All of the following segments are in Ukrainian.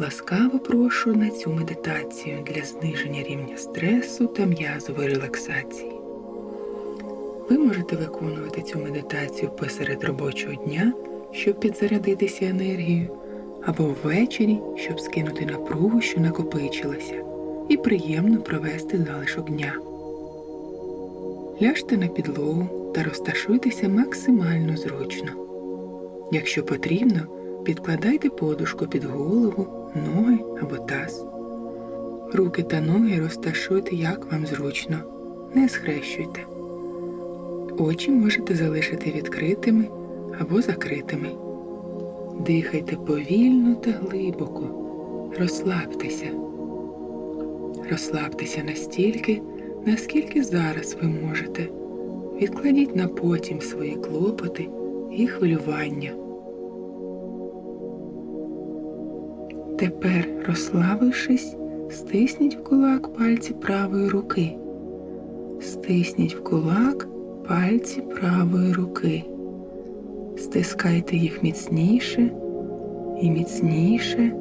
Ласкаво прошу на цю медитацію для зниження рівня стресу та м'язової релаксації. Ви можете виконувати цю медитацію посеред робочого дня, щоб підзарядитися енергією, або ввечері, щоб скинути напругу, що накопичилася, і приємно провести залишок дня. Ляжте на підлогу та розташуйтеся максимально зручно. Якщо потрібно, підкладайте подушку під голову, ноги або таз. Руки та ноги розташуйте як вам зручно, не схрещуйте. Очі можете залишити відкритими або закритими. Дихайте повільно та глибоко, розслабтеся. Розслабтеся настільки, наскільки зараз ви можете. Відкладіть на потім свої клопоти і хвилювання. Тепер, розслабившись, стисніть в кулак пальці правої руки. Стисніть в кулак пальці правої руки. Стискайте їх міцніше і міцніше,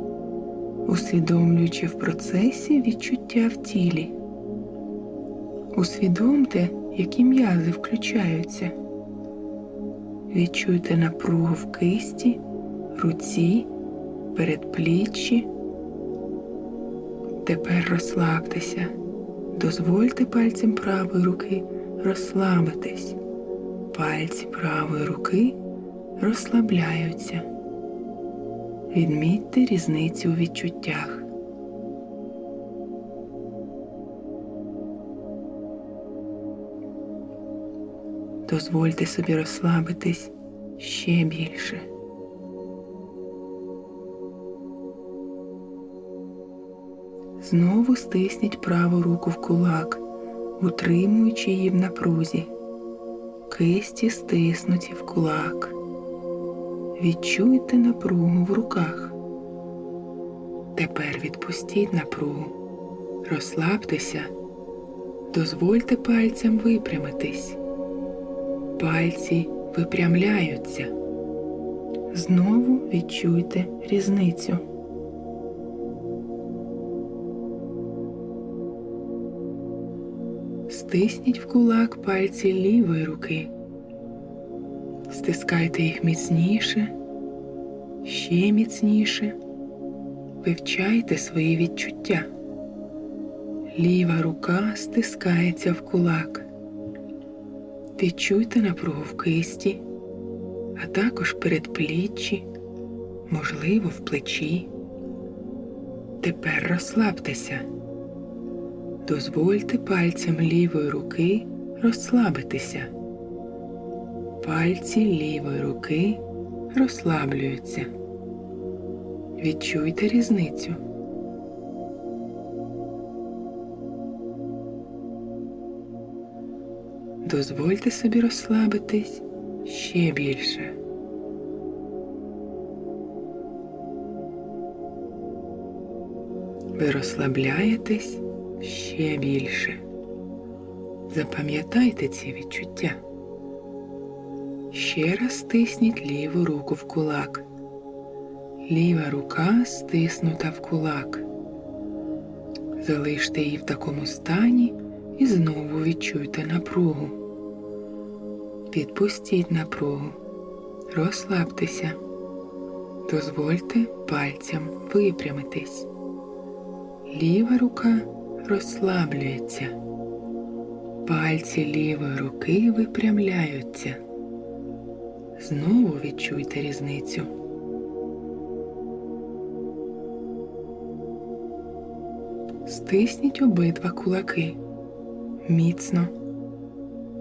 усвідомлюючи в процесі відчуття в тілі. Усвідомте, які м'язи включаються. Відчуйте напругу в кисті, руці, передпліччі. Тепер розслабтеся. Дозвольте пальцям правої руки розслабитись. Пальці правої руки розслабляються. Відмітьте різницю у відчуттях. Дозвольте собі розслабитись ще більше. Знову стисніть праву руку в кулак, утримуючи її в напрузі. Кисті стиснуті в кулак. Відчуйте напругу в руках. Тепер відпустіть напругу. Розслабтеся. Дозвольте пальцям випрямитись. Пальці випрямляються. Знову відчуйте різницю. Стисніть в кулак пальці лівої руки. Стискайте їх міцніше, ще міцніше. Вивчайте свої відчуття. Ліва рука стискається в кулак. Відчуйте напругу в кисті, а також передпліччі, можливо, в плечі. Тепер розслабтеся. Дозвольте пальцям лівої руки розслабитися. Пальці лівої руки розслаблюються. Відчуйте різницю. Дозвольте собі розслабитись ще більше. Ви розслабляєтесь ще більше. Запам'ятайте ці відчуття. Ще раз стисніть ліву руку в кулак. Ліва рука стиснута в кулак. Залиште її в такому стані і знову відчуйте напругу. Відпустіть напругу. Розслабтеся. Дозвольте пальцям випрямитись. Ліва рука розслаблюється. Пальці лівої руки випрямляються. Знову відчуйте різницю. Стисніть обидва кулаки. Міцно,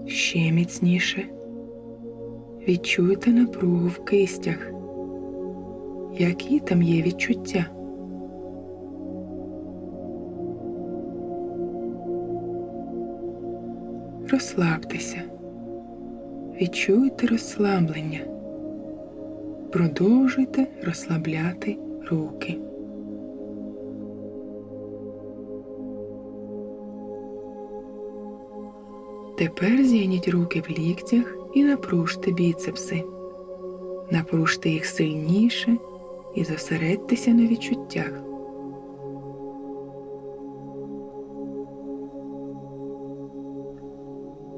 ще міцніше. Відчуйте напругу в кистях. Які там є відчуття? Розслабтеся. Відчуйте розслаблення. Продовжуйте розслабляти руки. Тепер зігніть руки в ліктях і напружте біцепси. Напружте їх сильніше і зосередьтеся на відчуттях.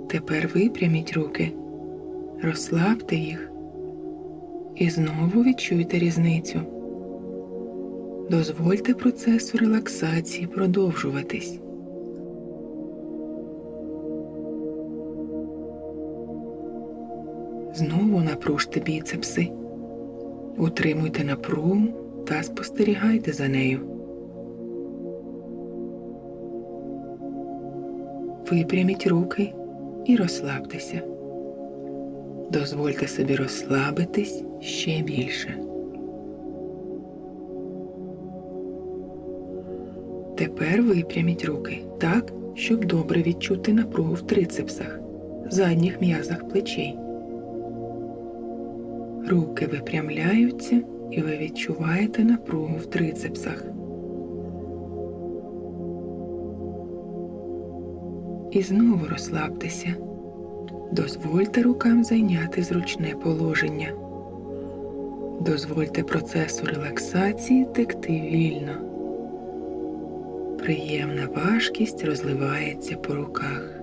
Тепер випряміть руки, розслабте їх і знову відчуйте різницю. Дозвольте процесу релаксації продовжуватись. Знову напружте біцепси, утримуйте напругу та спостерігайте за нею. Випряміть руки і розслабтеся. Дозвольте собі розслабитись ще більше. Тепер випряміть руки так, щоб добре відчути напругу в трицепсах, задніх м'язах плечей. Руки випрямляються і ви відчуваєте напругу в трицепсах. І знову розслабтеся. Дозвольте рукам зайняти зручне положення. Дозвольте процесу релаксації текти вільно. Приємна важкість розливається по руках.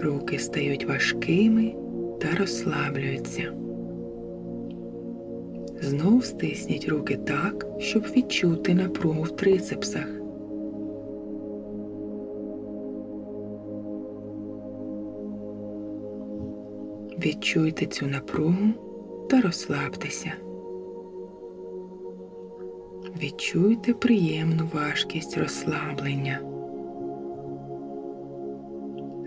Руки стають важкими та розслаблюються. Знов стисніть руки так, щоб відчути напругу в трицепсах. Відчуйте цю напругу та розслабтеся. Відчуйте приємну важкість розслаблення.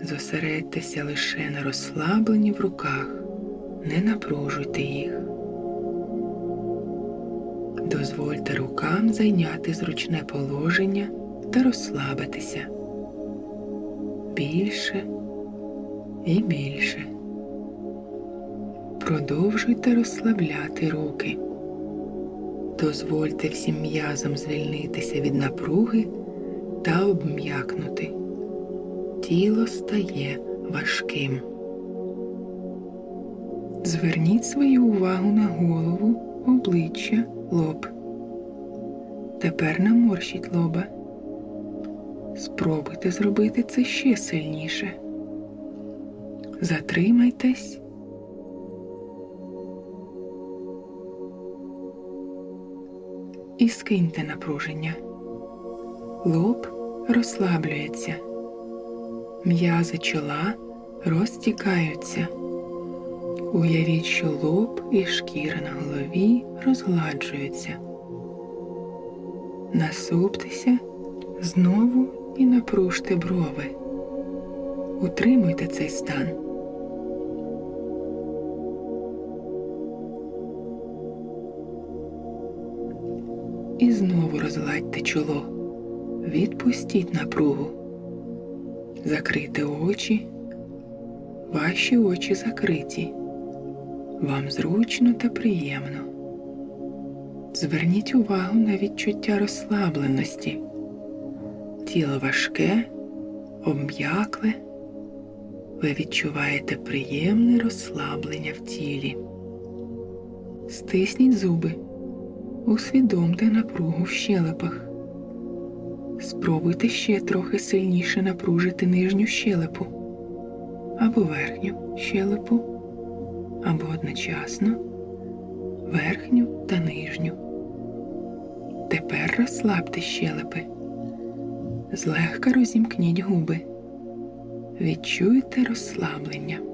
Зосередьтеся лише на розслабленні в руках, не напружуйте їх. Дозвольте рукам зайняти зручне положення та розслабитися більше і більше. Продовжуйте розслабляти руки. Дозвольте всім м'язам звільнитися від напруги та обм'якнути. Тіло стає важким. Зверніть свою увагу на голову, обличчя, лоб. Тепер наморщіть лоба. Спробуйте зробити це ще сильніше. Затримайтесь. І скиньте напруження. Лоб розслаблюється. М'язи чола розтікаються. Уявіть, що лоб і шкіра на голові розгладжуються. Насуптеся знову і напружте брови. Утримуйте цей стан. І знову розгладьте чоло. Відпустіть напругу. Закрийте очі. Ваші очі закриті. Вам зручно та приємно. Зверніть увагу на відчуття розслабленості. Тіло важке, обм'якле. Ви відчуваєте приємне розслаблення в тілі. Стисніть зуби. Усвідомте напругу в щелепах. Спробуйте ще трохи сильніше напружити нижню щелепу або верхню щелепу, або одночасно верхню та нижню. Тепер розслабте щелепи. Злегка розімкніть губи. Відчуйте розслаблення.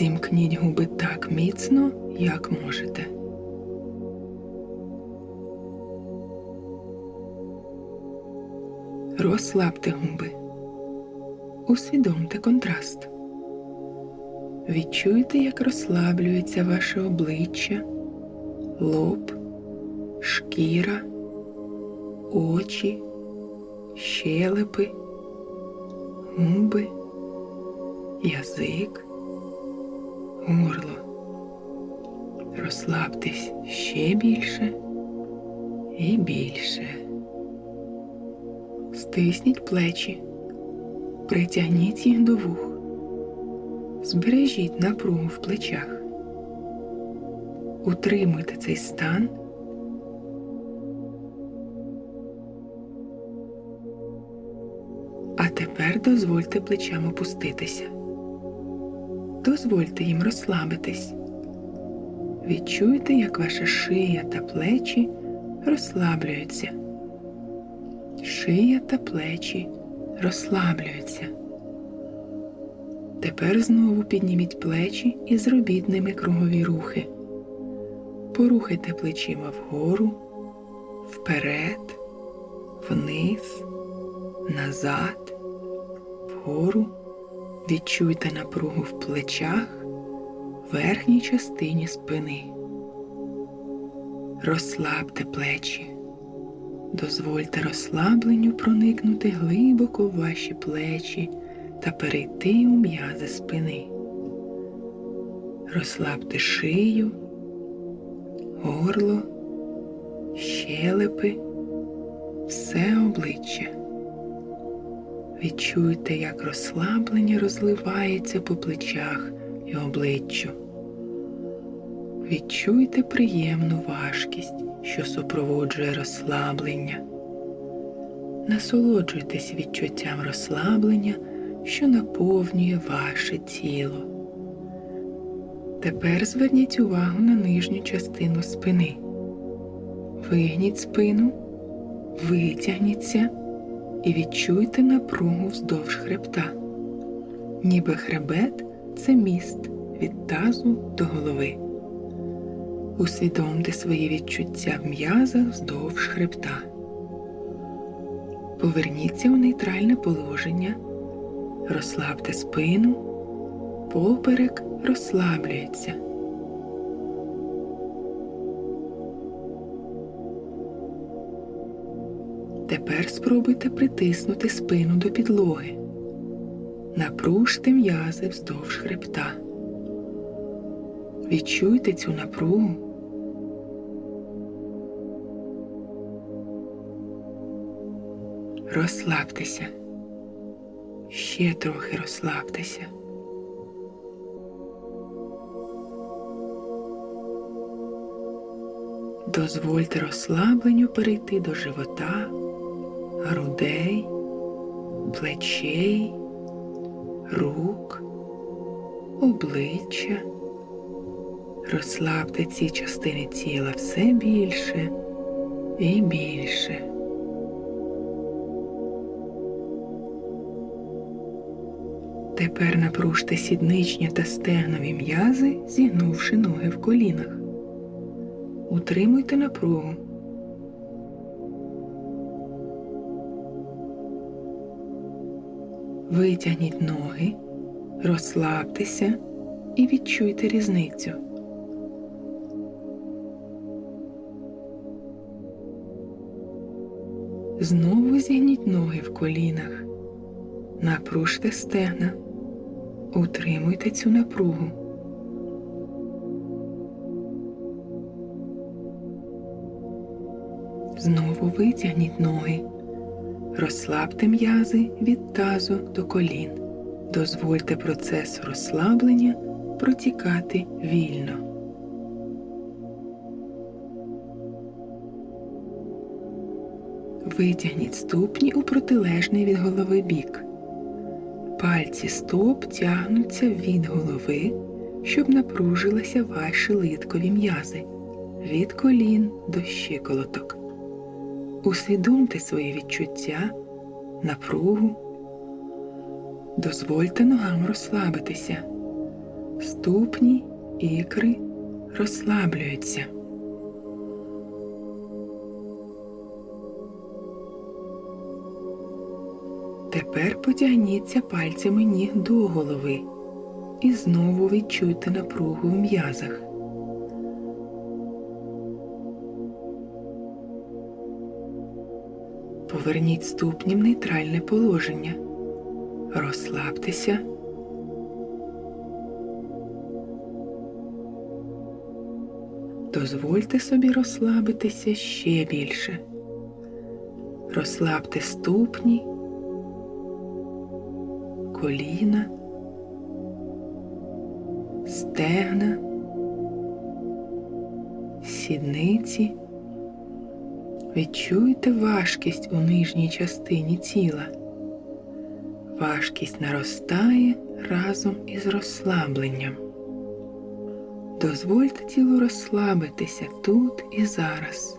Зімкніть губи так міцно, як можете. Розслабте губи. Усвідомте контраст. Відчуйте, як розслаблюється ваше обличчя, лоб, шкіра, очі, щелепи, губи, язик, горло. Розслабтесь ще більше і більше. Стисніть плечі, притягніть їх до вух. Збережіть напругу в плечах. Утримуйте цей стан. А тепер дозвольте плечам опуститися. Дозвольте їм розслабитись. Відчуйте, як ваша шия та плечі розслаблюються. Шия та плечі розслаблюються. Тепер знову підніміть плечі і зробіть ними кругові рухи. Порухайте плечима вгору, вперед, вниз, назад, вгору. Відчуйте напругу в плечах, верхній частині спини. Розслабте плечі. Дозвольте розслабленню проникнути глибоко в ваші плечі та перейти у м'язи спини. Розслабте шию, горло, щелепи, все обличчя. Відчуйте, як розслаблення розливається по плечах і обличчю. Відчуйте приємну важкість, що супроводжує розслаблення. Насолоджуйтесь відчуттям розслаблення, що наповнює ваше тіло. Тепер зверніть увагу на нижню частину спини. Вигніть спину, витягніться і відчуйте напругу вздовж хребта. Ніби хребет це міст від тазу до голови. Усвідомте свої відчуття в м'язах вздовж хребта. Поверніться у нейтральне положення, розслабте спину, поперек розслаблюється. Тепер спробуйте притиснути спину до підлоги. Напружте м'язи вздовж хребта. Відчуйте цю напругу. Розслабтеся. Ще трохи розслабтеся. Дозвольте розслабленню перейти до живота, грудей, плечей, рук, обличчя. Розслабте ці частини тіла все більше і більше. Тепер напружте сідничні та стегнові м'язи, зігнувши ноги в колінах. Утримуйте напругу. Витягніть ноги, розслабтеся і відчуйте різницю. Знову зігніть ноги в колінах, напружте стегна, утримуйте цю напругу. Знову витягніть ноги, розслабте м'язи від тазу до колін. Дозвольте процесу розслаблення протікати вільно. Витягніть ступні у протилежний від голови бік. Пальці стоп тягнуться від голови, щоб напружилися ваші литкові м'язи від колін до щиколоток. Усвідомте свої відчуття, напругу. Дозвольте ногам розслабитися. Ступні, ікри розслаблюються. Тепер потягніться пальцями ніг до голови і знову відчуйте напругу в м'язах. Поверніть ступні в нейтральне положення. Розслабтеся. Дозвольте собі розслабитися ще більше. Розслабте ступні, коліна, стегна, сідниці. Відчуйте важкість у нижній частині тіла. Важкість наростає разом із розслабленням. Дозвольте тілу розслабитися тут і зараз.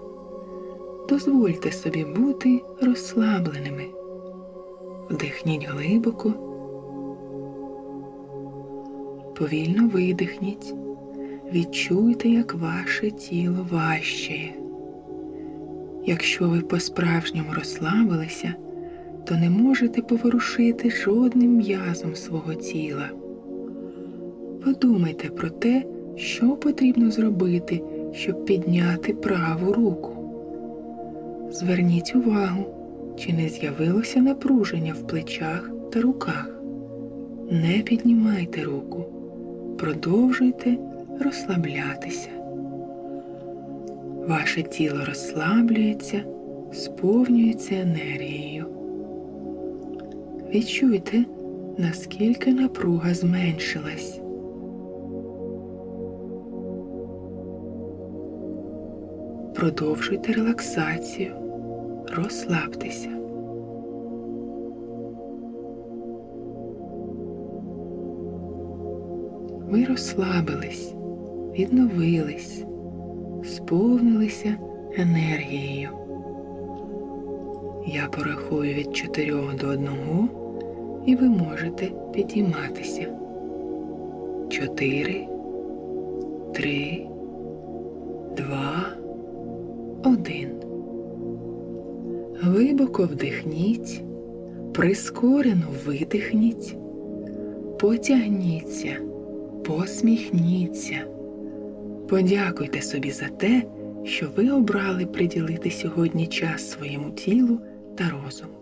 Дозвольте собі бути розслабленими. Вдихніть глибоко, повільно видихніть. Відчуйте, як ваше тіло важчає. Якщо ви по-справжньому розслабилися, то не можете поворушити жодним м'язом свого тіла. Подумайте про те, що потрібно зробити, щоб підняти праву руку. Зверніть увагу, чи не з'явилося напруження в плечах та руках. Не піднімайте руку, продовжуйте розслаблятися. Ваше тіло розслаблюється, сповнюється енергією. Відчуйте, наскільки напруга зменшилась. Продовжуйте релаксацію, розслабтеся. Ви розслабились, відновились, сповнилися енергією. Я порахую від 4 до 1 і ви можете підійматися. 4, 3, 2, 1. Глибоко вдихніть, прискорено видихніть, потягніться, посміхніться. Подякуйте собі за те, що ви обрали приділити сьогодні час своєму тілу та розуму.